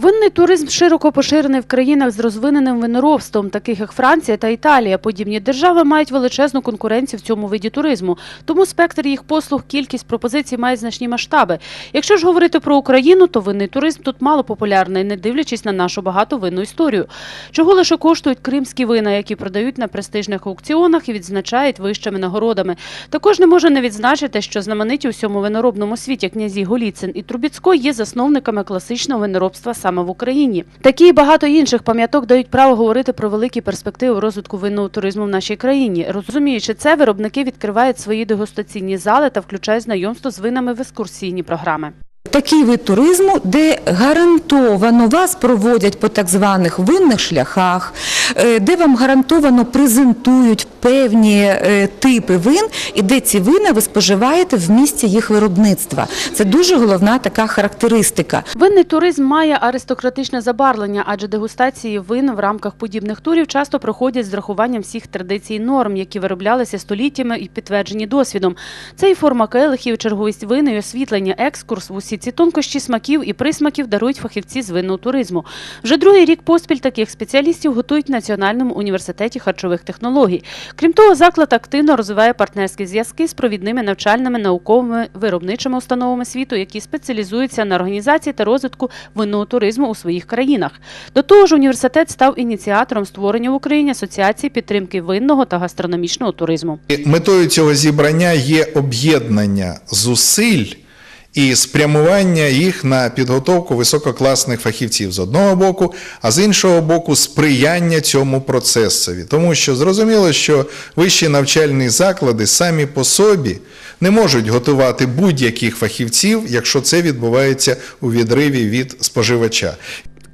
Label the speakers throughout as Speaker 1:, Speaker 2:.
Speaker 1: Винний туризм широко поширений в країнах з розвиненим виноробством, таких як Франція та Італія. Подібні держави мають величезну конкуренцію в цьому виді туризму. Тому спектр їх послуг, кількість пропозицій має значні масштаби. Якщо ж говорити про Україну, то винний туризм тут мало популярний, не дивлячись на нашу багату винну історію. Чого лише коштують кримські вина, які продають на престижних аукціонах і відзначають вищими нагородами. Також не можна не відзначити, що знамениті у всьому виноробному світі князі Голіцин і Трубіцько є засновниками класичного виноробства саме в Україні. Такі і багато інших пам'яток дають право говорити про великі перспективи розвитку винного туризму в нашій країні. Розуміючи це, виробники відкривають свої дегустаційні зали та включають знайомство з винами в екскурсійні програми.
Speaker 2: Такий вид туризму, де гарантовано вас проводять по так званих винних шляхах, де вам гарантовано презентують певні е, типи вин, і де ці вина ви споживаєте в місці їх виробництва. Це дуже головна така характеристика.
Speaker 1: Винний туризм має аристократичне забарвлення, адже дегустації вин в рамках подібних турів часто проходять з врахуванням всіх традицій норм, які вироблялися століттями і підтверджені досвідом. Це і форма келихів, черговість вин, і освітлення, екскурс в усі ці тонкощі смаків і присмаків дарують фахівці з винного туризму. Вже другий рік поспіль таких спеціалістів готують в Національному університеті харчових технологій. Крім того, заклад активно розвиває партнерські зв'язки з провідними навчальними, науковими, виробничими установами світу, які спеціалізуються на організації та розвитку винного туризму у своїх країнах. До того ж, університет став ініціатором створення в Україні асоціації підтримки винного та гастрономічного туризму.
Speaker 3: Метою цього зібрання є об'єднання зусиль і спрямування їх на підготовку висококласних фахівців з одного боку, а з іншого боку, сприяння цьому процесові. Тому що зрозуміло, що вищі навчальні заклади самі по собі не можуть готувати будь-яких фахівців, якщо це відбувається у відриві від споживача.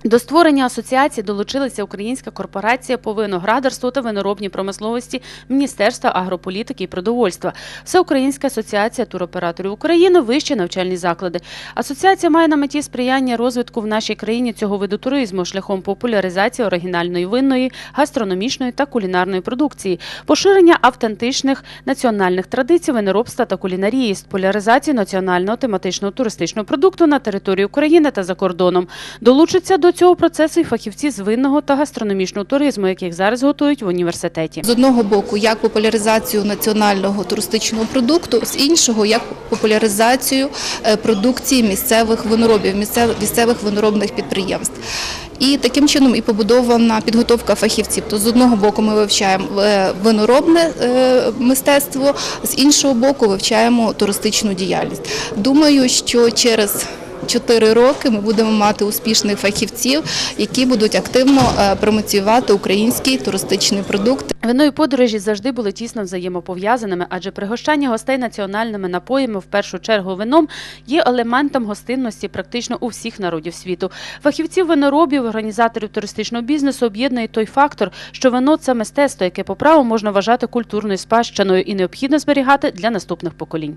Speaker 1: До створення асоціації долучилася Українська корпорація по виноградарству та виноробній промисловості Міністерства агрополітики і продовольства, Всеукраїнська асоціація туроператорів України, вищі навчальні заклади. Асоціація має на меті сприяння розвитку в нашій країні цього виду туризму шляхом популяризації оригінальної винної, гастрономічної та кулінарної продукції, поширення автентичних національних традицій виноробства та кулінарії, популяризації національного тематичного туристичного продукту на території України та за кордоном. Долучаться до цього процесу і фахівці з винного та гастрономічного туризму, яких зараз готують в університеті.
Speaker 4: З одного боку, як популяризацію національного туристичного продукту, з іншого як популяризацію е, продукції місцевих виноробів, місцевих, виноробних підприємств. І таким чином і побудована підготовка фахівців. То з одного боку ми вивчаємо е, виноробне е, мистецтво, з іншого боку вивчаємо туристичну діяльність. Думаю, що через Чотири роки ми будемо мати успішних фахівців, які будуть активно е, промоціювати український туристичний продукт.
Speaker 1: Вино і подорожі завжди були тісно взаємопов'язаними, адже пригощання гостей національними напоями, в першу чергу вином, є елементом гостинності практично у всіх народів світу. Фахівців виноробів, організаторів туристичного бізнесу об'єднує той фактор, що вино це мистецтво, яке по праву можна вважати культурною спадщиною і необхідно зберігати для наступних поколінь.